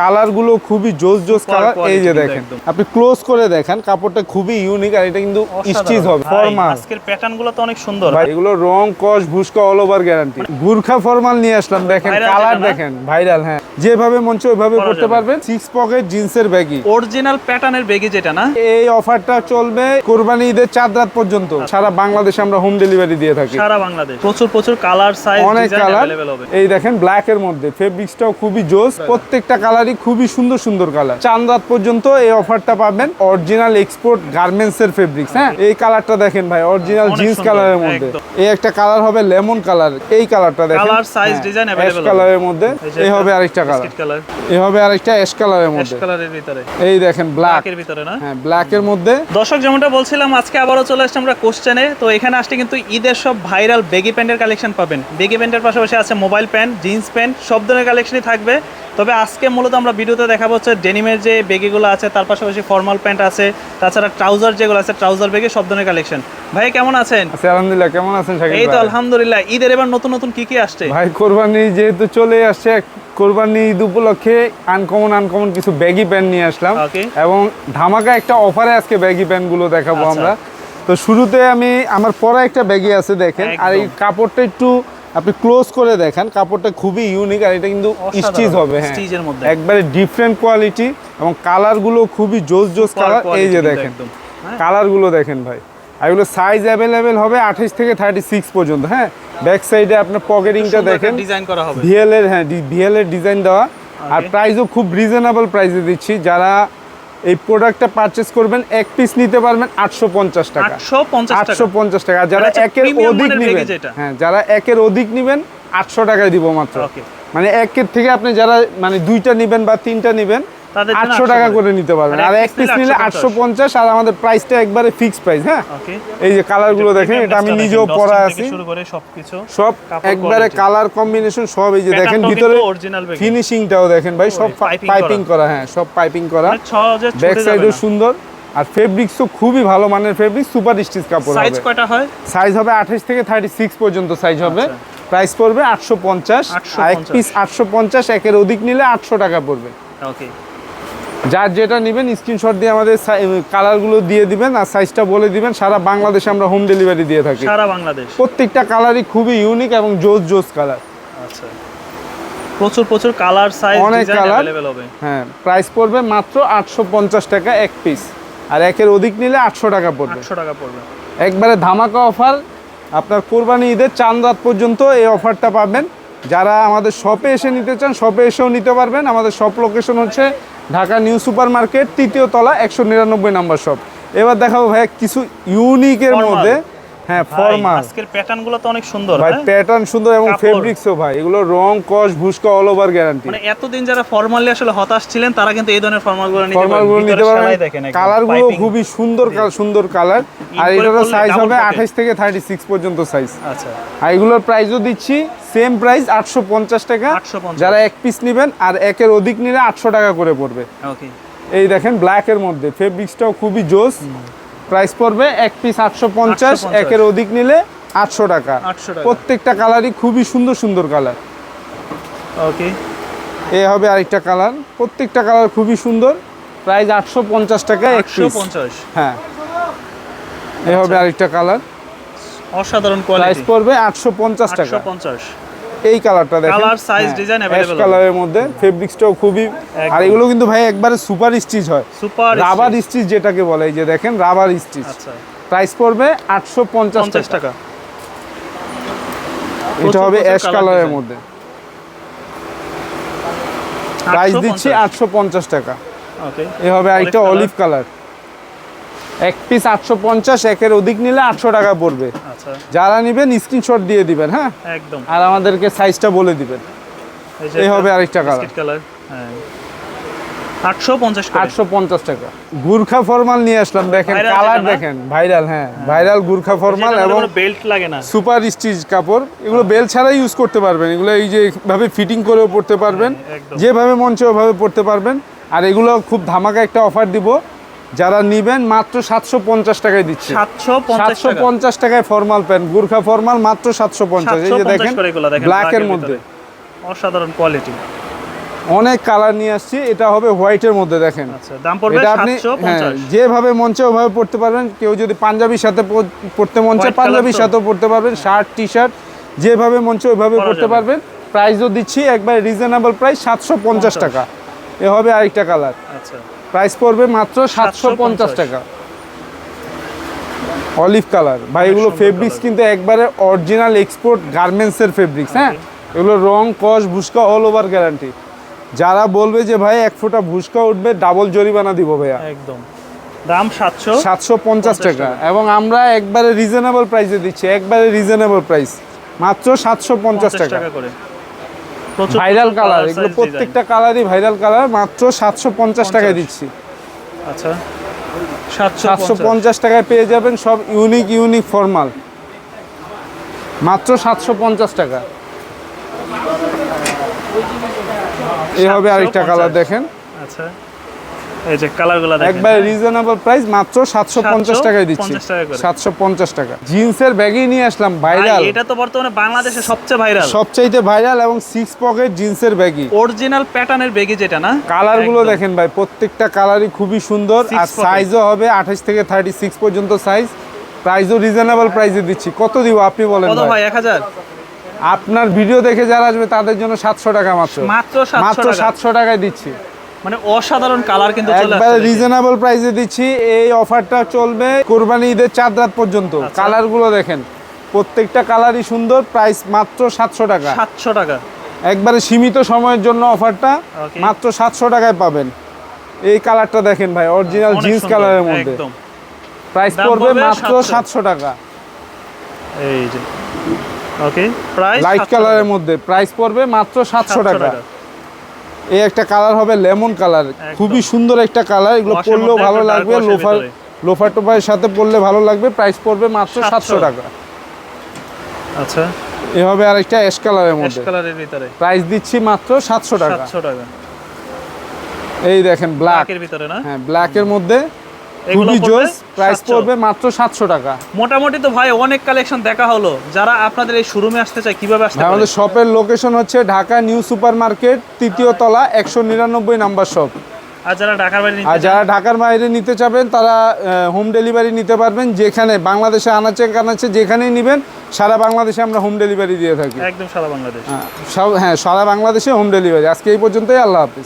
কালারগুলো খুবই জোস জোস কালার এই যে দেখেন। আপনি ক্লোজ করে দেখেন কাপড়টা খুবই ইউনিক আর এটা কিন্তু স্টিচ হবে ফর্মা আজকের প্যাটার্নগুলো তো অনেক সুন্দর। ভাই এগুলো রং কস ভুসকা all over guarantee Gurkha formal নিয়ে আসলাম দেখেন কালার দেখেন ভাইরাল হ্যাঁ। যেভাবে মন চায় ওইভাবে করতে পারবেন সিক্স পকেট জিন্সের ব্যাগি অরিজিনাল প্যাটার্নের ব্যাগি যেটা না? এই অফারটা চলবে কুরবানি ঈদের চার রাত পর্যন্ত। আচ্ছা। সারা বাংলাদেশে আমরা হোম ডেলিভারি দিয়ে থাকি। সারা বাংলাদেশ। প্রচুর প্রচুর কালার সাইজ অনেক কালার এই দেখেন ব্ল্যাক এর মধ্যে। ফেব্রিক্সটাও খুবই জোস। প্রত্যেকটা কালার কালারই খুবই সুন্দর সুন্দর কালার রাত পর্যন্ত এই অফারটা পাবেন। অরিজিনাল এক্সপোর্ট গার্মেন্টস এর ফেব্রিক্স হ্যাঁ? এই কালারটা দেখেন ভাই অরিজিনাল জিন্স সুন্দর, কালারের মধ্যে। এই একটা কালার হবে লেমন কালার এই কালারটা দেখেন। Color, size, design available হবে। কালারের মধ্যে। এই হবে আরেকটা কালার এই হবে আরেকটা অ্যাশ কালারের অ্যাশ মধ্যে। কালারের ভিতরে। এই দেখেন ব্ল্যাক ব্ল্যাকের ভিতরে না? হ্যাঁ ব্ল্যাক এর মধ্যে। দর্শক যেমনটা বলছিলাম আজকে আবারও চলে আসছে আমরা কোশ্চেনে তো এখানে আসলে কিন্তু ঈদের সব ভাইরাল বেগি প্যান্টের কালেকশন পাবেন। বেগি প্যান্টের পাশাপাশি আছে মোবাইল প্যান্ট জিন্স প্যান্ট সব ধরনের কালেকশনই থাকবে। তবে আজকে মূলত আমরা ভিডিওতে দেখাবো হচ্ছে ডেনিমের যে বেগিগুলো আছে তার পাশাপাশি ফর্মাল প্যান্ট আছে তাছাড়া ট্রাউজার যেগুলো আছে ট্রাউজার বেগে সব ধরনের কালেকশন ভাই কেমন আছেন? আলহামদুলিল্লাহ। কেমন আছেন এই তো আলহামদুলিল্লাহ। ঈদের এবার নতুন নতুন কি কি আসছে? ভাই কোরবানি যেহেতু চলে আসছে কোরবানি ঈদ উপলক্ষে আনকমন আনকমন কিছু ব্যাগি প্যান্ট নিয়ে আসলাম। এবং ধামাকা একটা অফারে আজকে ব্যাগি প্যান্টগুলো দেখাবো আচ্ছা। আমরা। তো শুরুতে আমি আমার পরা একটা ব্যাগি আছে দেখেন। আর এই কাপড়টা একটু আপনি ক্লোজ করে দেখেন কাপড়টা খুবই ইউনিক আর এটা কিন্তু স্টিচ হবে হ্যাঁ। একবারে ডিফারেন্ট কোয়ালিটি এবং কালারগুলো খুবই জোস জোস কালার এই যে দেখেন। একদম। হ্যাঁ। দেখেন ভাই। আর এগুলো সাইজ অ্যাভেলেবেল হবে আঠাশ থেকে থার্টি সিক্স পর্যন্ত হ্যাঁ। ব্যাক সাইডে আপনার পকেটিংটা দেখেন। ডিজাইন করা হবে। ভিএল এর হ্যাঁ ভিএল এর ডিজাইন দেওয়া। আর. প্রাইসও খুব রিজনেবল প্রাইসে দিচ্ছি। যারা এই প্রোডাক্টটা পারচেস করবেন এক পিস নিতে পারবেন আটশো পঞ্চাশ টাকা। 850 টাকা। আটশো পঞ্চাশ টাকা। যারা মানে একের অধিক নেবেন হ্যাঁ যারা একের অধিক নেবেন আটশো টাকায় দিব মাত্র. মানে একের থেকে আপনি যারা মানে দুইটা নেবেন বা তিনটা নিবেন আটশো 800 টাকা করে। নিতে পারবেন। আর আর এক পিস নিলে 850 আটশো পঞ্চাশ। আর আমাদের প্রাইসটা একবারে ফিক্সড প্রাইস হ্যাঁ? এই যে কালারগুলো দেখেন এটা আমি নিজেও পরা আছি। শুরু করে সবকিছু সব একবারে কালার কম্বিনেশন সব এই যে দেখেন ভিতরে। ফিনিশিংটাও দেখেন ভাই সব পাইপিং করা। হ্যাঁ সব পাইপিং করা। মানে ব্যাক সাইডও সুন্দর। আর ফেব্রিক্স তো খুবই ভালো মানের ফেব্রিক্স সুপার স্টিচ কাপড় সাইজ হবে। কয়টা হয়? সাইজ হবে আঠাশ থেকে থার্টি সিক্স পর্যন্ত সাইজ হবে। আচ্ছা। প্রাইস পড়বে আটশো পঞ্চাশ। 850 এক পিস আটশো পঞ্চাশ একের অধিক নিলে আটশো টাকা পড়বে। ওকে যার যেটা নেবেন স্ক্রিনশট দিয়ে আমাদের কালারগুলো দিয়ে দিবেন আর সাইজটা বলে দিবেন সারা বাংলাদেশে আমরা হোম ডেলিভারি দিয়ে থাকি। সারা বাংলাদেশ। প্রত্যেকটা কালারই খুবই ইউনিক এবং জোস জোস কালার আচ্ছা। প্রচুর প্রচুর কালার সাইজ অনেক কালার হ্যাঁ প্রাইস পড়বে মাত্র আটশো পঞ্চাশ টাকা এক পিস আর একের অধিক নিলে আটশো টাকা পড়বে। আটশো টাকা পড়বে। একবারে ধামাকা অফার আপনার কোরবানি ঈদের চান রাত পর্যন্ত এই অফারটা পাবেন। যারা আমাদের শপে এসে নিতে চান শপে এসেও নিতে পারবেন। আমাদের শপ লোকেশন হচ্ছে ঢাকা নিউ সুপার মার্কেট তৃতীয় তলা একশো নিরানব্বই নাম্বার শপ। এবার দেখাবো ভাইয়া কিছু ইউনিকের মধ্যে হ্যাঁ ফর্মাল আজকের প্যাটার্নগুলো তো অনেক সুন্দর ভাই? প্যাটার্ন সুন্দর এবং ফেব্রিক্সও ভাই এগুলো রং কস ভুসকা অল ওভার গ্যারান্টি মানে এতদিন যারা ফর্মালি আসলে হতাশ ছিলেন তারা কিন্তু এই ধরনের ফর্মালগুলো নিতে ফর্মাল পারবেনগুলো নিতে পারবেন। সেলাই দেখেন কালারগুলো খুবই সুন্দর সুন্দর কালার আর এটার সাইজ হবে pocket। আঠাশ থেকে থার্টি সিক্স পর্যন্ত সাইজ আচ্ছা। আর এগুলোর প্রাইসও দিচ্ছি সেম প্রাইস আটশো পঞ্চাশ টাকা। যারা এক পিস নেবেন আর একের অধিক নিলে আটশো টাকা করে পড়বে। ওকে এই দেখেন ব্ল্যাক এর মধ্যে। ফেব্রিক্সটাও খুবই জোস। প্রাইস পড়বে এক পিস আটশো পঞ্চাশ একের অধিক নিলে আটশো টাকা। প্রত্যেকটা কালারই খুবই সুন্দর সুন্দর কালার। ওকে। এ হবে আরেকটা কালার। প্রত্যেকটা কালার খুবই সুন্দর। প্রাইস আটশো পঞ্চাশ টাকা একশো পঞ্চাশ। হ্যাঁ। এ হবে আরেকটা কালার। অসাধারণ প্রাইস পড়বে আটশো পঞ্চাশ টাকা। 850 এই কালারটা দেখেন। Size, design available হবে। কালারের মধ্যে ফেব্রিক্সটাও খুবই আর এগুলো কিন্তু ভাই একবারে সুপার স্টিচ হয়। সুপার রাবার স্টিচ যেটাকে বলে এই যে দেখেন রাবার স্টিচ আচ্ছা। প্রাইস পড়বে আটশো পঞ্চাশ টাকা। এটা হবে অ্যাশ কালারের মধ্যে। প্রাইস দিচ্ছি 850 আটশো পঞ্চাশ টাকা। ওকে এ হবে আরেকটা অলিভ কালার এক পিস আটশো পঞ্চাশ একের অধিক নিলে আটশো টাকা পড়বে। আচ্ছা। যারা নেবেন স্ক্রিনশট দিয়ে দিবেন হ্যাঁ? একদম। আর আমাদেরকে সাইজটা বলে দিবেন। এই হবে আরেকটা কালার কালার হ্যাঁ। 850 করে। আটশো পঞ্চাশ টাকা। গুর্খা ফরমাল নিয়ে আসলাম দেখেন Viral কালার দেখেন ভাইরাল হ্যাঁ ভাইরাল গুর্খা ফরমাল এবং বেল্ট লাগে না। সুপার স্টিচ কাপড় এগুলো বেল ছাড়াই ইউজ করতে পারবেন। এগুলো এই যে ভাবে ফিটিং করেও পড়তে পারবেন। যেভাবে মঞ্চে ওভাবে পড়তে পারবেন। আর এগুলো খুব ধামাকা একটা অফার দিব। যারা নিবেন মাত্র সাতশো পঞ্চাশ টাকায় দিচ্ছে। 750 সাতশো পঞ্চাশ টাকায় ফর্মাল প্যান্ট গুর্খা ফর্মাল মাত্র সাতশো পঞ্চাশ এই যে দেখেন ব্ল্যাকের এর মধ্যে। অসাধারণ কোয়ালিটি অনেক কালার নিয়ে আসছি এটা হবে হোয়াইটের মধ্যে দেখেন। আচ্ছা এটা আপনি হ্যাঁ, যেভাবে মন চায় ওভাবে পড়তে পারবেন কেউ যদি পাঞ্জাবির সাথে পড়তে মন চায় পাঞ্জাবির সাথেও পড়তে পারবেন শার্ট টি শার্ট যেভাবে মন চায় ওইভাবে পড়তে পারবেন। প্রাইসও দিচ্ছি একবার রিজনেবল প্রাইস সাতশো পঞ্চাশ টাকা। এ হবে আরেকটা কালার আচ্ছা। প্রাইস পড়বে মাত্র সাতশো পঞ্চাশ টাকা। Olive colour. ভাই এগুলো ফেব্রিক্স কিন্তু একবারে অরিজিনাল এক্সপোর্ট গার্মেন্টসের ফেব্রিক্স হ্যাঁ? এগুলো রং কস ভুসকা অল ওভার গ্যারান্টি যারা বলবে যে ভাই এক ফোঁটা ভুসকা উঠবে ডাবল জরিমানা দিব ভাইয়া। একদম। দাম সাতশো সাতশো পঞ্চাশ টাকা। এবং আমরা একবারে রিজনেবল প্রাইসে দিচ্ছি একবারে রিজনেবল প্রাইস মাত্র সাতশো পঞ্চাশ টাকা করে। ভাইরাল কালার এগুলো প্রত্যেকটা কালারই ভাইরাল কালার মাত্র সাতশো পঞ্চাশ টাকায় দিচ্ছি। আচ্ছা। সাতশো পঞ্চাশ। টাকায় পেয়ে যাবেন সব ইউনিক ইউনিক ফর্মাল মাত্র সাতশো পঞ্চাশ টাকা। এই হবে আরেকটা কালার দেখেন। আচ্ছা। এই যে কালারগুলো দেখেন। একবার রিজনেবল প্রাইস মাত্র সাতশো পঞ্চাশ টাকায় দিচ্ছি। 750 টাকা। জিন্সের ব্যাগই নিয়ে আসলাম ভাইরাল এটা তো বর্তমানে বাংলাদেশে সবচেয়ে ভাইরাল সবচাইতে ভাইরাল এবং সিক্স পকেট জিন্সের ব্যাগই অরিজিনাল প্যাটার্নের বেগি যেটা না? কালারগুলো দেখেন ভাই প্রত্যেকটা কালারই খুবই সুন্দর। আর সাইজও হবে আঠাশ থেকে থার্টি সিক্স পর্যন্ত সাইজ প্রাইসও রিজনেবল প্রাইসে দিচ্ছি। কত দিব আপনি বলেন কত ভাই? ভাই এক হাজার? আপনার ভিডিও দেখে যারা আসবে তাদের জন্য সাতশো টাকা মাত্র। মাত্র সাতশো টাকায় দিচ্ছি। মানে অসাধারণ কালার কিন্তু একবারে রিজনেবল প্রাইসে দিচ্ছি। এই অফারটা চলবে কোরবানি ঈদের চাঁদ রাত পর্যন্ত। আচ্ছা। কালারগুলো দেখেন। প্রত্যেকটা কালারই সুন্দর প্রাইস মাত্র সাতশো টাকা। সাতশো টাকা। একবারে সীমিত সময়ের জন্য অফারটা মাত্র সাতশো টাকায় পাবেন। এই কালারটা দেখেন ভাই অরিজিনাল জিন্স কালারের মধ্যে। প্রাইস পড়বে মাত্র সাতশো। টাকা। এই যে। ওকে প্রাইস লাইট কালারের মধ্যে। প্রাইস পড়বে মাত্র সাতশো টাকা। এই একটা কালার হবে লেমন কালার খুবই সুন্দর একটা কালার এগুলো পরলেও ভালো লাগবে। লোফার লোফার টোফারের সাথে পরলে ভালো লাগবে প্রাইস পড়বে মাত্র সাতশো। টাকা। আচ্ছা। এ হবে আরেকটা অ্যাশ কালারের মধ্যে। কালারের ভিতরে। প্রাইস দিচ্ছি মাত্র সাতশো টাকা। সাতশো টাকা। এই দেখেন ব্ল্যাক ব্ল্যাকের ভিতরে না? হ্যাঁ ব্ল্যাকের মধ্যে এগুলো খুবই জোস প্রাইস পড়বে মাত্র সাতশো টাকা। মোটামুটি তো ভাই অনেক কালেকশন দেখা হলো। যারা আপনাদের এই শোরুমে আসতে চায় কীভাবে আসতে পারে? আমাদের শপের লোকেশন হচ্ছে ঢাকা নিউ সুপার তৃতীয় তলা একশো নিরানব্বই নাম্বার শপ আর যারা ঢাকার বাইরে নিতে আর যারা ঢাকার বাইরে নিতে চাবেন তারা হোম ডেলিভারি নিতে পারবেন। যেখানে বাংলাদেশে আনাচে কানাচে যেখানেই নেবেন সারা বাংলাদেশে আমরা হোম ডেলিভারি দিয়ে থাকি। একদম সারা বাংলাদেশ। হ্যাঁ, হ্যাঁ সারা বাংলাদেশে হোম ডেলিভারি আজকে এই পর্যন্তই আল্লাহ হাফিজ।